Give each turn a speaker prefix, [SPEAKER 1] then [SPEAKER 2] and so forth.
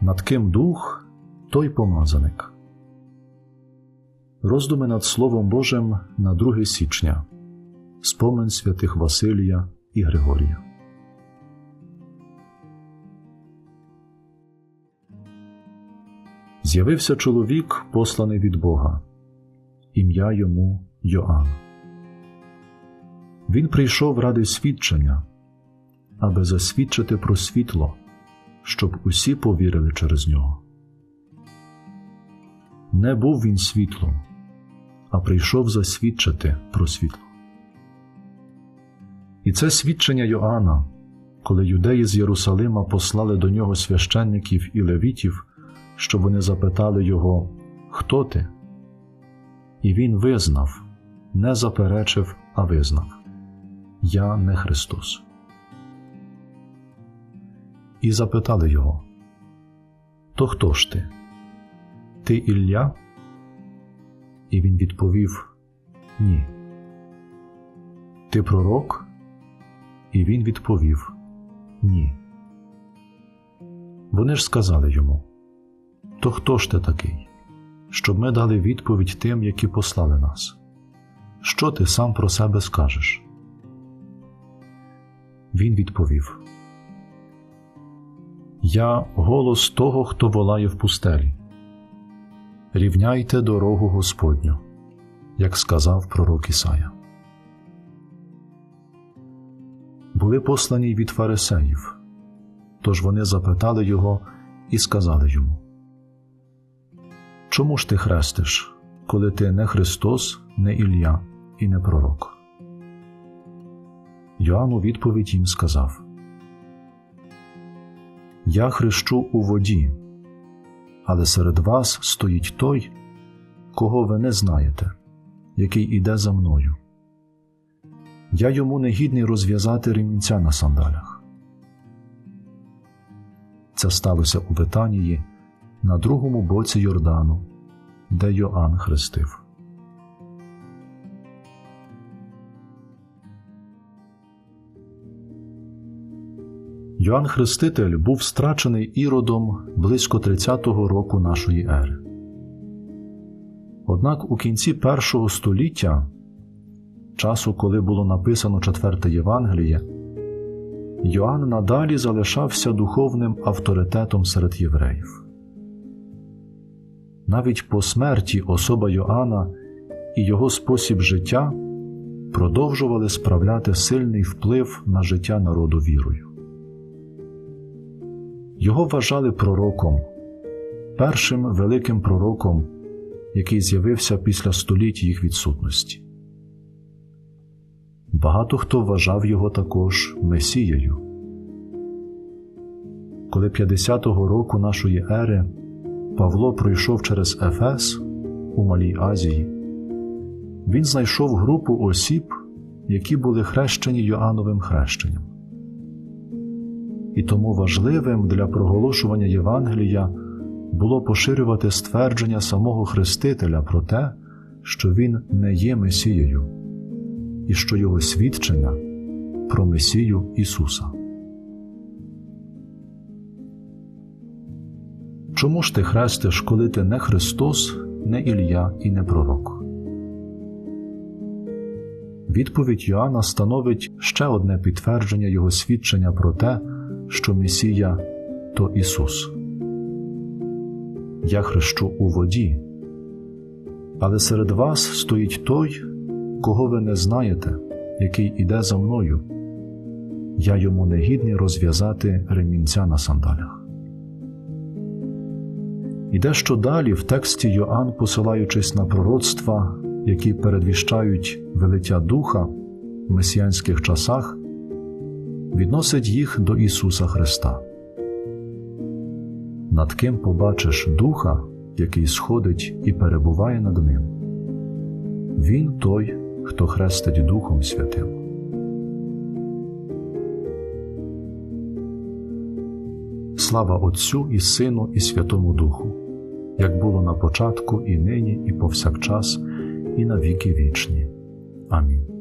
[SPEAKER 1] Над ким дух, той помазаник. Роздуми над Словом Божим на 2 січня. Спомин святих Василія і Григорія. З'явився чоловік, посланий від Бога, ім'я йому Йоанн. Він прийшов ради свідчення, аби засвідчити про світло, щоб усі повірили через нього. Не був він світлом, а прийшов засвідчити про світло. І це свідчення Йоанна, коли юдеї з Єрусалима послали до нього священників і левітів, щоб вони запитали його, Хто ти? І він визнав, не заперечив, а визнав Я не Христос. І запитали його, То хто ж ти? Ти Ілля? І він відповів Ні. Ти пророк? І він відповів Ні. Вони ж сказали йому То хто ж ти такий, щоб ми дали відповідь тим, які послали нас? Що ти сам про себе скажеш? Він відповів Я голос того, хто волає в пустелі. Рівняйте дорогу Господню, як сказав пророк Ісая. Були послані від фарисеїв, тож вони запитали його і сказали йому Чому ж ти хрестиш, коли ти не Христос, не Ілля і не пророк? Йоанн у відповідь їм сказав Я хрещу у воді, але серед вас стоїть той, кого ви не знаєте, який іде за мною. Я йому не гідний розв'язати ремінця на сандалях. Це сталося у Витанії на другому боці Йордану, де Йоанн хрестив. Йоанн Хреститель був страчений іродом близько 30-го року нашої ери. Однак у кінці першого століття, часу, коли було написано четверте Євангеліє, Йоанн надалі залишався духовним авторитетом серед євреїв. Навіть по смерті особа Йоанна і його спосіб життя продовжували справляти сильний вплив на життя народу вірою. Його вважали пророком, першим великим пророком, який з'явився після століть їх відсутності. Багато хто вважав його також Месією. Коли 50-го року нашої ери Павло пройшов через Ефес у Малій Азії, він знайшов групу осіб, які були хрещені Йоанновим хрещенням. І тому важливим для проголошування Євангелія було поширювати ствердження самого Хрестителя про те, що Він не є Месією, і що Його свідчення про Месію Ісуса. Чому ж ти хрестиш, коли ти не Христос, не Ілля і не Пророк? Відповідь Йоанна становить ще одне підтвердження Його свідчення про те, що Месія то Ісус. Я хрещу у воді, але серед вас стоїть той, кого ви не знаєте, який іде за мною. Я йому не гідний розв'язати ремінця на сандалях. І дещо далі в тексті Йоанн, посилаючись на пророцтва, які передвіщають велиття Духа в месіянських часах, відносить їх до Ісуса Христа. Над ким побачиш Духа, який сходить і перебуває над ним. Він той, хто хрестить Духом Святим. Слава Отцю і Сину, і Святому Духу, як було на початку, і нині, і повсякчас, і на віки вічні. Амінь.